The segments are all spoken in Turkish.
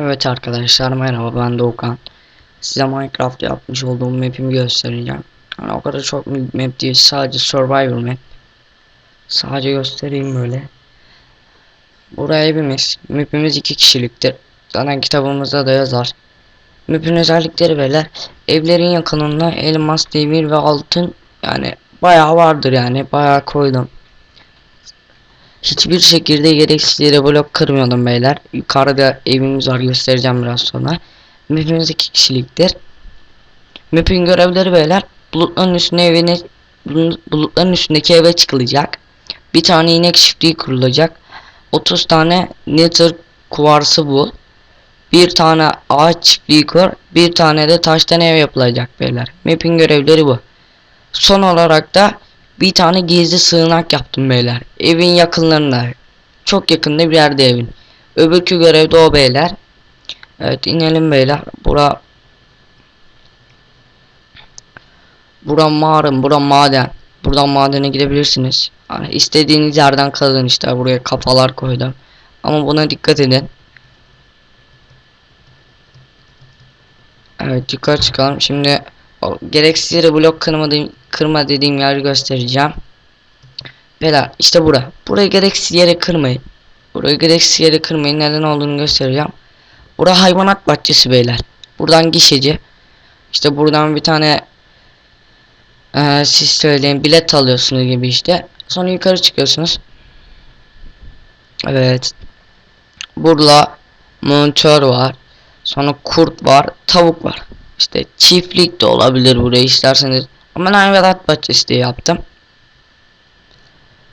Evet arkadaşlar merhaba ben Doğukan. Size Minecraft yapmış olduğum map'imi göstereceğim. Yani o kadar çok map değil sadece survival map. Sadece göstereyim böyle. Buraya evimiz. Map'imiz iki kişiliktir. Zaten kitabımızda da yazar. Map'in özellikleri böyle. Evlerin yakınında elmas, demir ve altın yani bayağı vardır yani bayağı koydum. Hiçbir şekilde gereksiz yere blok kırmıyordum beyler. Yukarıda evimiz var göstereceğim biraz sonra. Map'imiz iki kişiliktir. Map'in görevleri beyler. Bulutların üstüne evine bulutların üstündeki eve çıkılacak. Bir tane inek çiftliği kurulacak. 30 tane nether kuvarsı bul. Bir tane ağaç çiftliği kur. Bir tane de taştan ev yapılacak beyler. Map'in görevleri bu. Son olarak da bir tane gizli sığınak yaptım beyler. Evin yakınlarında. Çok yakında bir yerde evin. Öbürkü görevde o beyler. Evet inelim beyler. Bura Bura mağara, bura maden. Buradan madene gidebilirsiniz. Yani istediğiniz yerden kazın işte buraya kafalar koydum. Ama buna dikkat edin. Evet yukarı çıkalım. Şimdi gereksiz yere blok kırma, de, kırma dediğim yeri göstereceğim. Bela işte bura. Burayı gereksiz yere kırmayın. Burayı gereksiz yere kırmayın. Neden olduğunu göstereceğim. Bura hayvanat bahçesi beyler. Buradan gişeci. İşte buradan bir tane ee, siz söyleyin bilet alıyorsunuz gibi işte. Sonra yukarı çıkıyorsunuz. Evet. Burada monitör var. Sonra kurt var. Tavuk var. İşte çiftlik de olabilir buraya isterseniz. Ama ben hayvanat bahçesi diye yaptım.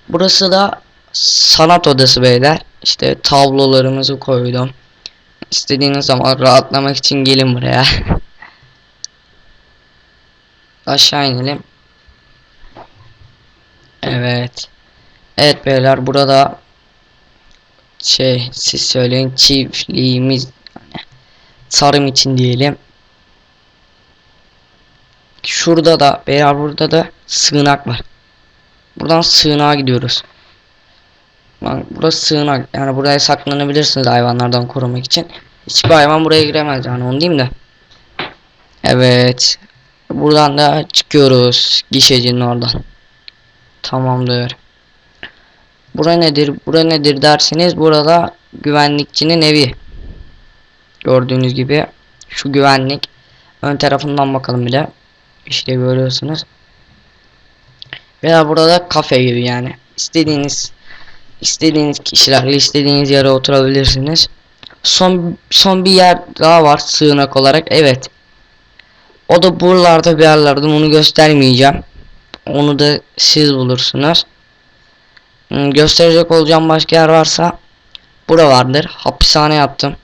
Burası da sanat odası beyler. İşte tablolarımızı koydum. İstediğiniz zaman rahatlamak için gelin buraya. Aşağı inelim. Evet. Evet beyler burada şey siz söyleyin çiftliğimiz yani tarım için diyelim. Şurada da beyler burada da sığınak var. Buradan sığınağa gidiyoruz. Bak burası sığınak. Yani buraya saklanabilirsiniz hayvanlardan korumak için. Hiçbir hayvan buraya giremez yani onu diyeyim de. Evet. Buradan da çıkıyoruz. Gişecinin oradan. Tamamdır. Bura nedir? Bura nedir derseniz burada güvenlikçinin evi. Gördüğünüz gibi şu güvenlik. Ön tarafından bakalım bir de. İşte görüyorsunuz. Veya burada kafe gibi yani. İstediğiniz istediğiniz kişilerle istediğiniz yere oturabilirsiniz. Son son bir yer daha var sığınak olarak. Evet. O da buralarda bir yerlerde onu göstermeyeceğim. Onu da siz bulursunuz. Hmm, gösterecek olacağım başka yer varsa bura vardır. Hapishane yaptım.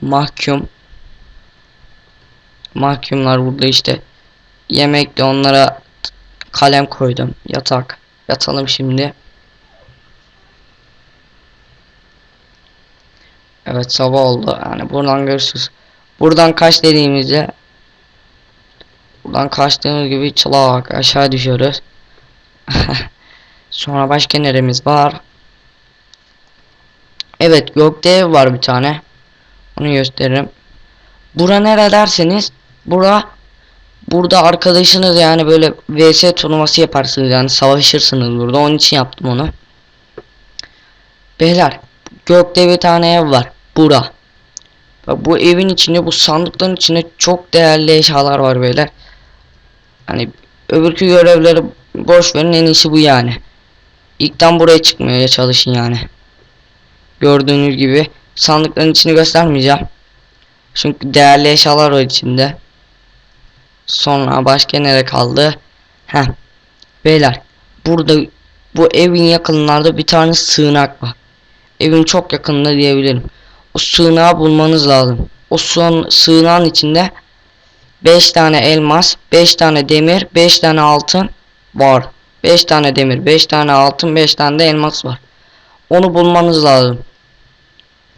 Mahkum. Mahkumlar burada işte. Yemekle onlara kalem koydum. Yatak. Yatalım şimdi. Evet sabah oldu. Yani buradan görüşürüz. Buradan kaç dediğimizde buradan kaçtığımız gibi çılak aşağı düşüyoruz. Sonra başka neremiz var? Evet gökte var bir tane. Onu gösteririm. Bura nere derseniz bura burada arkadaşınız yani böyle vs turnuvası yaparsınız yani savaşırsınız burada onun için yaptım onu. Beyler gökte bir tane ev var. Bura. Bu evin içinde bu sandıkların içinde çok değerli eşyalar var beyler. Hani öbürkü görevleri boş verin en iyisi bu yani. İlkten buraya çıkmaya çalışın yani. Gördüğünüz gibi sandıkların içini göstermeyeceğim. Çünkü değerli eşyalar var içinde. Sonra başka nere kaldı? Heh. Beyler burada bu evin yakınlarda bir tane sığınak var. Evin çok yakınında diyebilirim. O sığınağı bulmanız lazım. O son sığınağın içinde 5 tane elmas, 5 tane demir, 5 tane altın var. 5 tane demir, 5 tane altın, 5 tane de elmas var. Onu bulmanız lazım.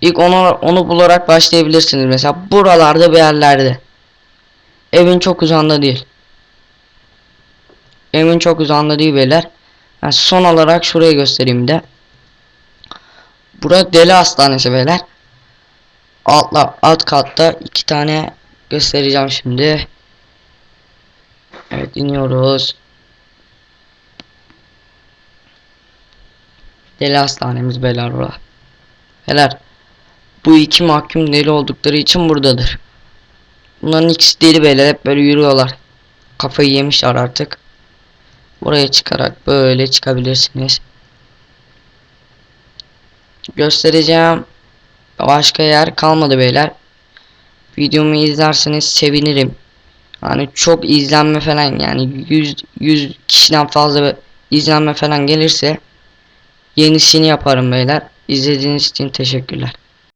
İlk onu onu bularak başlayabilirsiniz mesela buralarda bir yerlerde. Evin çok uzağında değil. Evin çok uzağında değil beyler. Yani son olarak şurayı göstereyim de. Burası deli hastanesi beyler. Altla alt katta iki tane göstereceğim şimdi. Evet iniyoruz. Deli hastanemiz beyler bura. Beyler bu iki mahkum deli oldukları için buradadır. Bunların ikisi deli beyler hep böyle yürüyorlar. Kafayı yemişler artık. Buraya çıkarak böyle çıkabilirsiniz. Göstereceğim. Başka yer kalmadı beyler. Videomu izlerseniz sevinirim. Hani çok izlenme falan yani 100 100 kişiden fazla izlenme falan gelirse yenisini yaparım beyler. İzlediğiniz için teşekkürler.